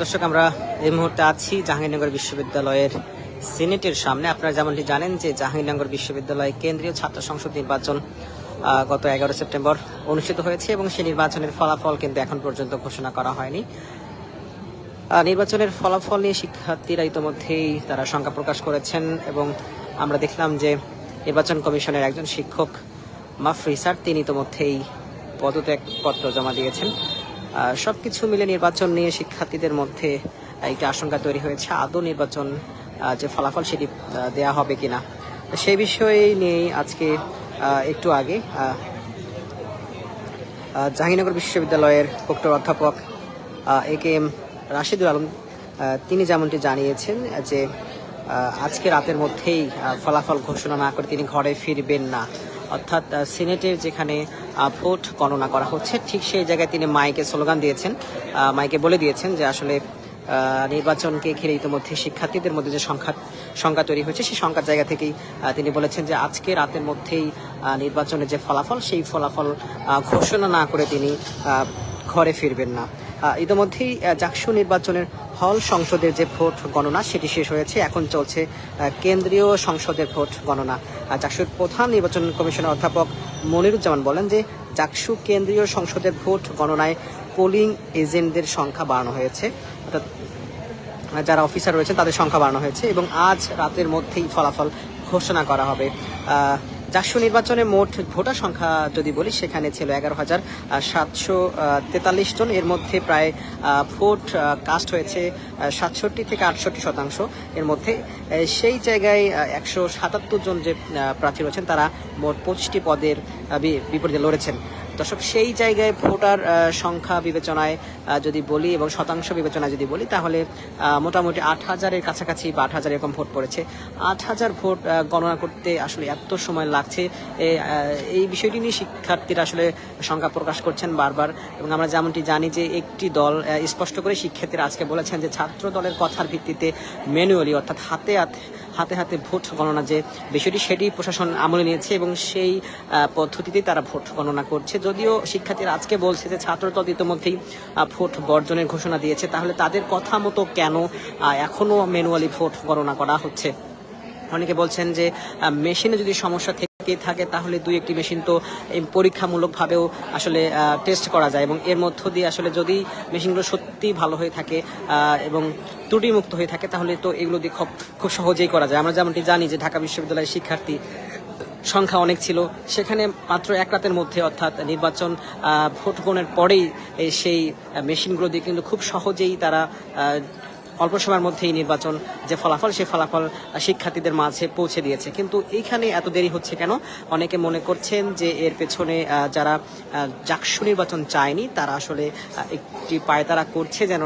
দর্শক, আমরা এই মুহূর্তে আছি জাহাঙ্গীরনগর বিশ্ববিদ্যালয়ের সিনেটের সামনে। আপনারা যেমনটি জানেন যে জাহাঙ্গীরনগর বিশ্ববিদ্যালয় কেন্দ্রীয় ছাত্র সংসদ নির্বাচন গত এগারো সেপ্টেম্বর অনুষ্ঠিত হয়েছে এবং সেই নির্বাচনের ফলাফল কিন্তু এখন পর্যন্ত ঘোষণা করা হয়নি। নির্বাচনের ফলাফল নিয়ে শিক্ষার্থীরা ইতোমধ্যেই তারা শঙ্কা প্রকাশ করেছেন এবং আমরা দেখলাম যে নির্বাচন কমিশনের একজন শিক্ষক মাফরি স্যার তিনি ইতোমধ্যেই পদত্যাগ পত্র জমা দিয়েছেন। সব কিছু মিলে নির্বাচন নিয়ে শিক্ষার্থীদের মধ্যে একটা আশঙ্কা তৈরি হয়েছে। আদৌ নির্বাচন যে ফলাফল সেটি দেয়া হবে কিনা। সেই বিষয়ে নিয়েই আজকে একটু আগে জাহাঙ্গীরনগর বিশ্ববিদ্যালয়ের প্রক্টর অধ্যাপক A K M Rashidul Alam তিনি যেমনটি জানিয়েছেন যে আজকে রাতের মধ্যেই ফলাফল ঘোষণা না করে তিনি ঘরে ফিরবেন না। অর্থাৎ সিনেটের যেখানে ভোট গণনা করা হচ্ছে, ঠিক সেই জায়গায় তিনি মাইকে স্লোগান দিয়েছেন। মাইকে বলে দিয়েছেন যে আসলে নির্বাচনকে ঘিরে ইতিমধ্যে শিক্ষার্থীদের মধ্যে যে সংখ্যা সংখ্যা তৈরি হয়েছে, সেই সংখ্যার জায়গা থেকেই তিনি বলেছেন যে আজকে রাতের মধ্যেই নির্বাচনের যে ফলাফল, সেই ফলাফল ঘোষণা না করে তিনি ঘরে ফিরবেন না। ইতিমধ্যেই জাকসু নির্বাচনের হল সংসদের যে ভোট গণনা সেটি শেষ হয়েছে। এখন চলছে কেন্দ্রীয় সংসদের ভোট গণনা। আহ, জাকসুর প্রধান নির্বাচন কমিশনার অধ্যাপক মনিরুজ্জামান বলেন যে জাকসু কেন্দ্রীয় সংসদের ভোট গণনায় পোলিং এজেন্টদের সংখ্যা বাড়ানো হয়েছে। অর্থাৎ যারা অফিসার রয়েছেন তাদের সংখ্যা বাড়ানো হয়েছে এবং আজ রাতের মধ্যেই ফলাফল ঘোষণা করা হবে। জাকসু নির্বাচনে মোট ভোটার সংখ্যা যদি বলি, সেখানে ছিল এগারো হাজার সাতশো তেতাল্লিশ জন। এর মধ্যে প্রায় ভোট কাস্ট হয়েছে সাতষট্টি থেকে আটষট্টি শতাংশ। এর মধ্যে সেই জায়গায় একশো সাতাত্তর জন যে প্রার্থী রয়েছেন, তারা মোট পঁচিশটি পদের বিপরীতে লড়েছেন। দর্শক, সেই জায়গায় ভোটার সংখ্যা বিবেচনায় যদি বলি এবং শতাংশ বিবেচনায় যদি বলি, তাহলে মোটামুটি আট হাজারের কাছাকাছি বা আট হাজার এরকম ভোট পড়েছে। আট হাজার ভোট গণনা করতে আসলে এত সময় লাগছে। এই বিষয়টি নিয়ে শিক্ষার্থীরা আসলে সংখ্যা প্রকাশ করছেন বারবার এবং আমরা যেমনটি জানি যে একটি দল স্পষ্ট করে শিক্ষার্থীরা আজকে বলেছেন যে ছাত্র দলের কথার ভিত্তিতে ম্যানুয়ালি অর্থাৎ হাতে হাতে হাতে হাতে ভোট গণনা যে বিষয়টি, সেটি প্রশাসন আমলে নিয়েছে এবং সেই পদ্ধতিতে পদ্ধতিতেই তারা ভোট গণনা করছে। যদিও শিক্ষার্থীরা আজকে বলছে যে ছাত্রদল ইতিমধ্যেই ভোট বর্জনের ঘোষণা দিয়েছে। তাহলে তাদের কথা মতো কেন এখনও এখনও ম্যানুয়ালি ভোট গণনা করা হচ্ছে? অনেকে বলছেন যে মেশিনে যদি সমস্যা থেকে থাকে তাহলে দুই একটি মেশিন তো পরীক্ষামূলকভাবেও আসলে টেস্ট করা যায় এবং এর মধ্য দিয়ে আসলে যদি মেশিনগুলো সত্যি ভালো হয়ে থাকে এবং ত্রুটিমুক্ত হয়ে থাকে, তাহলে তো এগুলো দিয়ে খুব খুব সহজেই করা যায়। আমরা যেমনটি জানি যে ঢাকা বিশ্ববিদ্যালয়ের শিক্ষার্থী সংখ্যা অনেক ছিল, সেখানে মাত্র এক রাতের মধ্যে অর্থাৎ নির্বাচন ভোট গ্রহণের পরেই সেই মেশিনগুলো দিয়ে কিন্তু খুব সহজেই তারা অল্প সময়ের মধ্যে এই নির্বাচন যে ফলাফল সে ফলাফল শিক্ষার্থীদের মাঝে পৌঁছে দিয়েছে। কিন্তু এইখানে এত দেরি হচ্ছে কেন? অনেকে মনে করছেন যে এর পেছনে যারা জাকসু নির্বাচন চায়নি, তারা আসলে একটি পায়তারা করছে যেন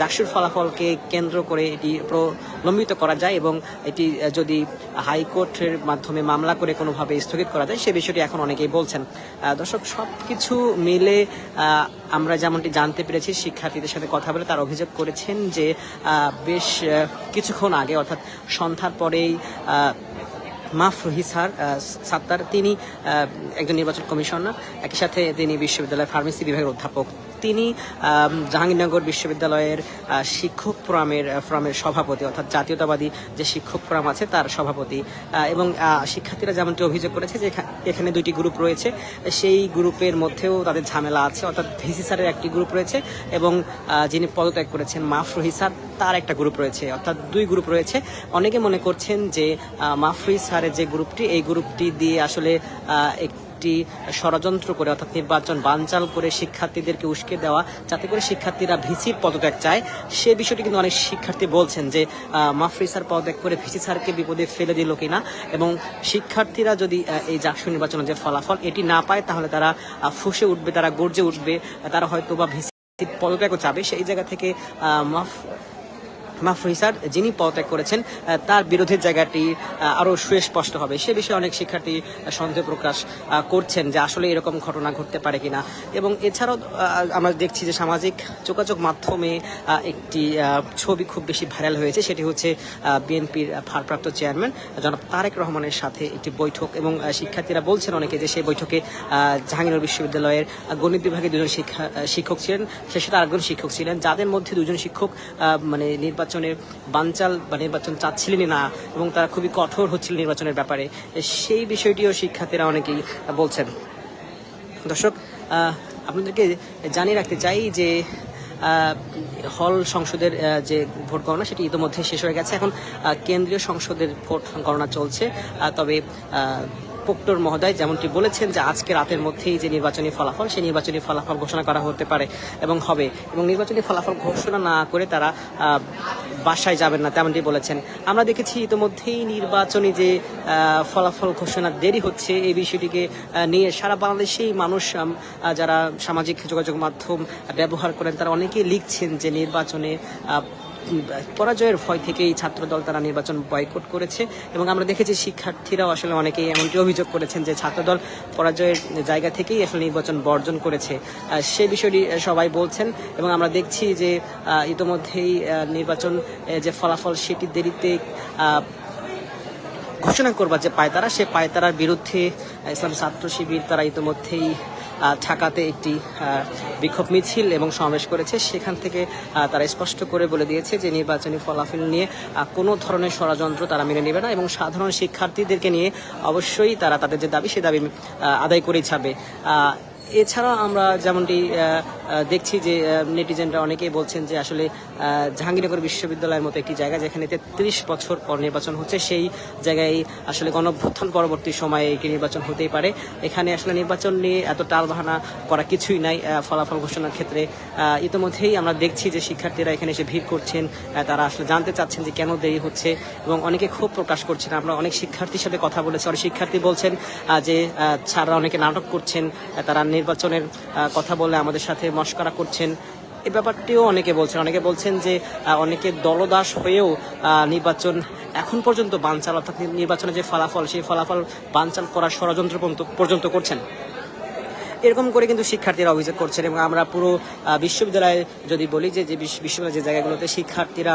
জাকসুর ফলাফলকে কেন্দ্র করে এটি প্রলম্বিত করা যায় এবং এটি যদি হাইকোর্টের মাধ্যমে মামলা করে কোনোভাবে স্থগিত করা যায়, সে বিষয়টি এখন অনেকেই বলছেন। দর্শক সব কিছু মিলে আমরা যেমনটি জানতে পেরেছি, শিক্ষার্থীদের সাথে কথা বলে তার অভিযোগ করেছেন যে বেশ কিছুক্ষণ আগে, অর্থাৎ সন্ধ্যার পরেই মাফরুহি স্যার সাত্তার, তিনি একজন নির্বাচন কমিশনার, একই সাথে তিনি বিশ্ববিদ্যালয়ের ফার্মেসি বিভাগের অধ্যাপক। তিনি জাহাঙ্গীরনগর বিশ্ববিদ্যালয়ের শিক্ষক ফোরামের ফোরামের সভাপতি অর্থাৎ জাতীয়তাবাদী যে শিক্ষক ফোরাম আছে তার সভাপতি। এবং শিক্ষার্থীরা যেমনটি অভিযোগ করেছে যে এখানে দুইটি গ্রুপ রয়েছে। সেই গ্রুপের মধ্যেও তাদের ঝামেলা আছে অর্থাৎ ভিসি স্যারের একটি গ্রুপ রয়েছে এবং যিনি পদত্যাগ করেছেন মাফরুহি স্যার তার একটা গ্রুপ রয়েছে। অর্থাৎ দুই গ্রুপ রয়েছে। অনেকে মনে করছেন যে মাফরুহি স্যারের যে গ্রুপটি এই গ্রুপটি দিয়ে আসলে আহ, একটি ষড়যন্ত্র করে অর্থাৎ নির্বাচন বানচাল করে শিক্ষার্থীদেরকে উস্কে দেওয়া, যাতে করে শিক্ষার্থীরা ভিসির পদত্যাগ চায়। সে বিষয়টি কিন্তু অনেক শিক্ষার্থী বলছেন যে মাফরি স্যার পদত্যাগ করে ভিসি স্যারকে বিপদে ফেলে দিল কিনা এবং শিক্ষার্থীরা যদি এই জাকসু নির্বাচনের যে ফলাফল এটি না পায়, তাহলে তারা ফুঁসে উঠবে, তারা গর্জে উঠবে, তারা হয়তো বা ভিসি পদত্যাগও চাবে। সেই জায়গা থেকে মাফ মাহফুজ স্যার যিনি পদত্যাগ করেছেন তার বিরোধের জায়গাটি আরও সুস্পষ্ট হবে। সে বিষয়ে অনেক শিক্ষার্থী সন্দেহ প্রকাশ করছেন যে আসলে এরকম ঘটনা ঘটতে পারে কিনা। এবং এছাড়াও আমরা দেখছি যে সামাজিক যোগাযোগ মাধ্যমে একটি ছবি খুব বেশি ভাইরাল হয়েছে। সেটি হচ্ছে বিএনপির ভারপ্রাপ্ত চেয়ারম্যান, জনাব তারেক রহমানের সাথে একটি বৈঠক। এবং শিক্ষার্থীরা বলছেন অনেকে যে সেই বৈঠকে জাহাঙ্গীরনগর বিশ্ববিদ্যালয়ের গণিত বিভাগে দুজন শিক্ষা শিক্ষক ছিলেন। সাথে আরেকজন শিক্ষক ছিলেন। যাদের মধ্যে দুজন শিক্ষক মানে মানে নির্বাচনের বানচাল বা নির্বাচন চাচ্ছিলেনই না এবং তারা খুবই কঠোর হচ্ছিল নির্বাচনের ব্যাপারে। সেই বিষয়টিও শিক্ষার্থীরা অনেকেই বলছেন। দর্শক আপনাদেরকে জানিয়ে রাখতে চাই যে হল সংসদের যে ভোট গণনা সেটি ইতিমধ্যে শেষ হয়ে গেছে। এখন কেন্দ্রীয় সংসদের ভোট গণনা চলছে। তবে আহ, প্রক্টর মহোদয় যেমনটি বলেছেন যে আজকে রাতের মধ্যেই যে নির্বাচনী ফলাফল সেই নির্বাচনী ফলাফল ঘোষণা করা হতে পারে এবং হবে। এবং নির্বাচনী ফলাফল ঘোষণা না করে তারা বাসায় যাবেন না তেমনটি বলেছেন। আমরা দেখেছি ইতিমধ্যেই নির্বাচনী যে ফলাফল ঘোষণা দেরি হচ্ছে এই বিষয়টিকে নিয়ে সারা বাংলাদেশেই মানুষ যারা সামাজিক যোগাযোগ মাধ্যম ব্যবহার করেন তারা অনেকেই লিখছেন যে নির্বাচনে পরাজয়ের ভয় থেকেই ছাত্রদল তারা নির্বাচন বয়কট করেছে। এবং আমরা দেখেছি শিক্ষার্থীরাও আসলে অনেকেই এমনটি অভিযোগ করেছেন যে ছাত্রদল পরাজয়ের জায়গা থেকেই আসলে নির্বাচন বর্জন করেছে। সে বিষয়টি সবাই বলছেন এবং আমরা দেখছি যে ইতোমধ্যেই নির্বাচন যে ফলাফল সেটি দেরিতে ঘোষণা করবার যে পায়তারা, সে পায়তারার বিরুদ্ধে ইসলাম ছাত্র শিবির তারা ইতিমধ্যেই ঢাকাতে একটি বিক্ষোভ মিছিল এবং সমাবেশ করেছে। সেখান থেকে তারা স্পষ্ট করে বলে দিয়েছে যে নির্বাচনী ফলাফল নিয়ে কোনো ধরনের ষড়যন্ত্র তারা মেনে নেবে না এবং সাধারণ শিক্ষার্থীদেরকে নিয়ে অবশ্যই তারা তাদের যে দাবি, সে দাবি আদায় করেই ছাবে এছাড়া আমরা যেমনটি দেখছি যে নেটিজেনরা অনেকেই বলছেন যে আসলে জাহাঙ্গীরনগর বিশ্ববিদ্যালয়ের মতো একটি জায়গা যেখানে তেত্রিশ বছর পর নির্বাচন হচ্ছে, সেই জায়গায় আসলে গণভ্যুত্থান পরবর্তী সময়ে একটি নির্বাচন হতেই পারে। এখানে আসলে নির্বাচন নিয়ে এত টালবাহানা করা কিছুই নাই ফলাফল ঘোষণার ক্ষেত্রে। ইতিমধ্যেই আমরা দেখছি যে শিক্ষার্থীরা এখানে এসে ভিড় করছেন তারা আসলে জানতে চাচ্ছেন যে কেন দেরি হচ্ছে এবং অনেকে খুব প্রকাশ করছেন। আমরা অনেক শিক্ষার্থীর সাথে কথা বলেছি, অনেক শিক্ষার্থী বলছেন যে স্যাররা অনেকে নাটক করছেন তারা নির্বাচনের কথা বলে আমাদের সাথে মস্করা করছেন। এ ব্যাপারটিও অনেকে বলছেন। অনেকে বলছেন যে অনেকে দলদাস হয়েও নির্বাচন এখন পর্যন্ত বানচাল অর্থাৎ নির্বাচনে যে ফলাফল, সেই ফলাফল বানচাল করার ষড়যন্ত্র পর্যন্ত- করছেন। এরকম করে কিন্তু শিক্ষার্থীরা অভিযোগ করছেন এবং আমরা পুরো বিশ্ববিদ্যালয়ে যদি বলি যে যে বিশ- বিশ্ববিদ্যালয়ের যে জায়গাগুলোতে শিক্ষার্থীরা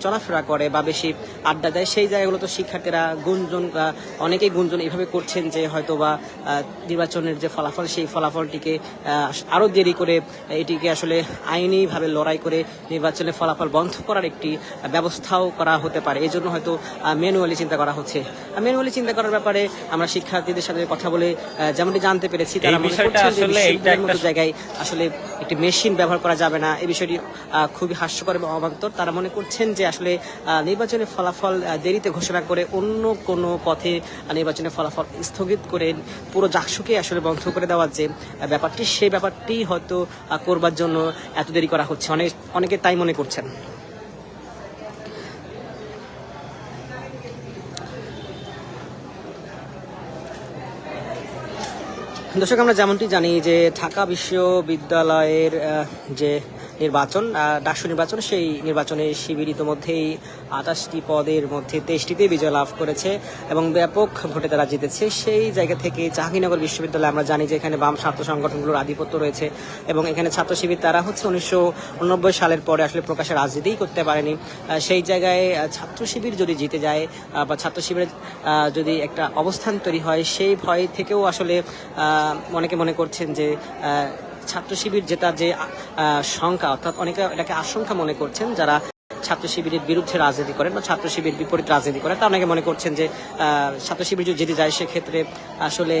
চলাফেরা করে বা বেশি আড্ডা দেয় সেই জায়গাগুলোতে শিক্ষার্থীরা গুঞ্জন অনেকেই গুঞ্জন এভাবে করছেন যে হয়তো বা নির্বাচনের যে ফলাফল সেই ফলাফলটিকে আহ, আরও দেরি করে এটিকে আসলে আইনিভাবে লড়াই করে নির্বাচনের ফলাফল বন্ধ করার একটি ব্যবস্থাও করা হতে পারে। এই জন্য হয়তো ম্যানুয়ালি চিন্তা করা হচ্ছে। ম্যানুয়ালি চিন্তা করার ব্যাপারে আমরা শিক্ষার্থীদের সাথে কথা বলে যেমনটি জানতে পেরেছি তারা আসলে একটা- জায়গায় আসলে একটি মেশিন ব্যবহার করা যাবে না। এই বিষয়টি খুবই হাস্যকর এবং অবান্তর। তারা মনে করছেন যে আসলে নির্বাচনের ফলাফল দেরিতে ঘোষণা করে অন্য কোনো পথে নির্বাচনের ফলাফল স্থগিত করে পুরো জাকসুকে আসলে বন্ধ করে দেওয়ার যে ব্যাপারটি সেই ব্যাপারটি হয়তো করবার জন্য এত দেরি করা হচ্ছে। অনেক অনেকে তাই মনে করছেন। দর্শক আমরা যেমনটি জানি যে ঢাকা বিশ্ববিদ্যালয়ের যে নির্বাচন ডাকসু নির্বাচন, সেই নির্বাচনে শিবির ইতিমধ্যেই আঠাশটি পদের মধ্যে তেইশটিতে বিজয় লাভ করেছে এবং ব্যাপক ভোটে তারা জিতেছে। সেই জায়গা থেকে জাহাঙ্গীরনগর বিশ্ববিদ্যালয় আমরা জানি যে এখানে বাম ছাত্র সংগঠনগুলোর আধিপত্য রয়েছে এবং এখানে ছাত্র শিবির তারা হচ্ছে উনিশশো উননব্বই সালের পরে আসলে প্রকাশে রাজনীতিই করতে পারেনি। সেই জায়গায় ছাত্র শিবির যদি জিতে যায় বা ছাত্র শিবিরের যদি একটা অবস্থান তৈরি হয়, সেই ভয় থেকেও আসলে অনেকে মনে করছেন যে ছাত্র শিবির যেটা যে শঙ্কা অর্থাৎ অনেকে এটাকে আশঙ্কা মনে করছেন যারা ছাত্র শিবিরের বিরুদ্ধে রাজনীতি করেন বা ছাত্র শিবির বিপরীত রাজনীতি করেন। তা অনেকে মনে করছেন যে ছাত্র শিবির যদি যায়, সেক্ষেত্রে আসলে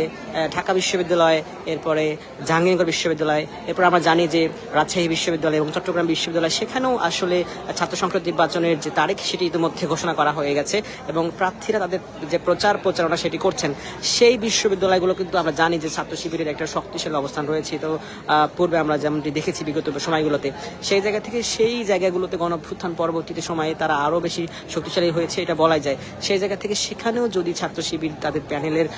ঢাকা বিশ্ববিদ্যালয়, এরপরে জাহাঙ্গীরনগর বিশ্ববিদ্যালয়, এরপর আমরা জানি যে রাজশাহী বিশ্ববিদ্যালয় এবং চট্টগ্রাম বিশ্ববিদ্যালয়, সেখানেও আসলে ছাত্র সংসদ নির্বাচনের যে তারিখ, সেটি ইতিমধ্যে ঘোষণা করা হয়ে গেছে এবং প্রার্থীরা তাদের যে প্রচার প্রচারণা সেটি করছেন। সেই বিশ্ববিদ্যালয়গুলো কিন্তু আমরা জানি যে ছাত্র শিবিরের একটা শক্তিশালী অবস্থান রয়েছে। তো পূর্বে আমরা যেমনটি দেখেছি বিগত সময়গুলোতে, সেই জায়গা থেকে সেই জায়গাগুলোতে গণভ্যুত্থান পরবর্তীতে সময়ে তারা আরও বেশি শক্তিশালী হয়েছে, এটা বলাই যায়। সেই জায়গা থেকে সেখানেও যদি ছাত্র শিবির তাদের প্যানেলের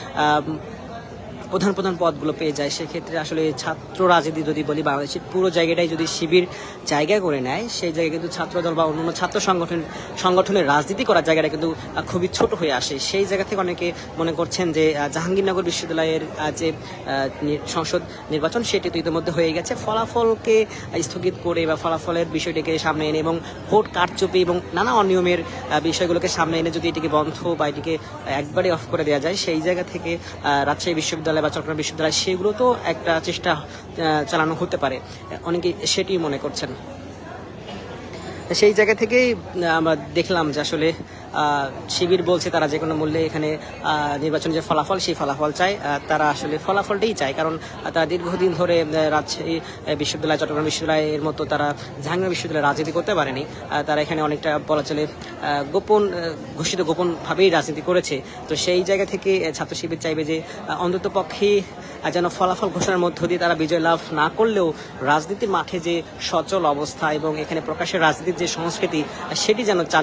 প্রধান প্রধান পদগুলো পেয়ে যায়, সেক্ষেত্রে আসলে ছাত্র রাজনীতি যদি বলি বাংলাদেশের পুরো জায়গাটাই যদি শিবির জায়গা করে নেয়, সেই জায়গায় কিন্তু ছাত্রদল বা অন্যান্য ছাত্র সংগঠন, সংগঠনের রাজনীতি করার জায়গাটা কিন্তু খুবই ছোট হয়ে আসে। সেই জায়গা থেকে অনেকে মনে করছেন যে জাহাঙ্গীরনগর বিশ্ববিদ্যালয়ের যে সংসদ নির্বাচন, সেটি তো ইতিমধ্যে হয়ে গেছে। ফলাফলকে স্থগিত করে বা ফলাফলের বিষয়টিকে সামনে এনে এবং ভোট কারচুপি এবং নানা অনিয়মের বিষয়গুলোকে সামনে এনে যদি এটিকে বন্ধ বা এটিকে একবারে অফ করে দেওয়া যায়, সেই জায়গা থেকে রাজশাহী বিশ্ববিদ্যালয় বা চট্টগ্রাম বিশ্ববিদ্যালয় সেগুলো তো একটা চেষ্টা চালানো হতে পারে। অনেকে সেটি মনে করছেন। সেই জায়গা থেকেই আমরা দেখলাম যে আসলে শিবির বলছে তারা যে কোনো মূল্যে এখানে নির্বাচনের যে ফলাফল, সেই ফলাফল চায়। তারা আসলে ফলাফলটাই চায়। কারণ তারা দীর্ঘদিন ধরে রাজশাহী বিশ্ববিদ্যালয়, চট্টগ্রাম বিশ্ববিদ্যালয়ের মতো তারা জাহাঙ্গীর বিশ্ববিদ্যালয়ে রাজনীতি করতে পারেনি। তারা এখানে অনেকটা বলা চলে গোপন ঘোষিত গোপনভাবেই রাজনীতি করেছে। তো সেই জায়গা থেকে ছাত্র শিবির চাইবে যে অন্তত পক্ষে যেন ফলাফল ঘোষণার মধ্য দিয়ে তারা বিজয় লাভ না করলেও রাজনীতির মাঠে যে সচল অবস্থা এবং এখানে প্রকাশের রাজনীতির যে সংস্কৃতি, সেটি যেন চালু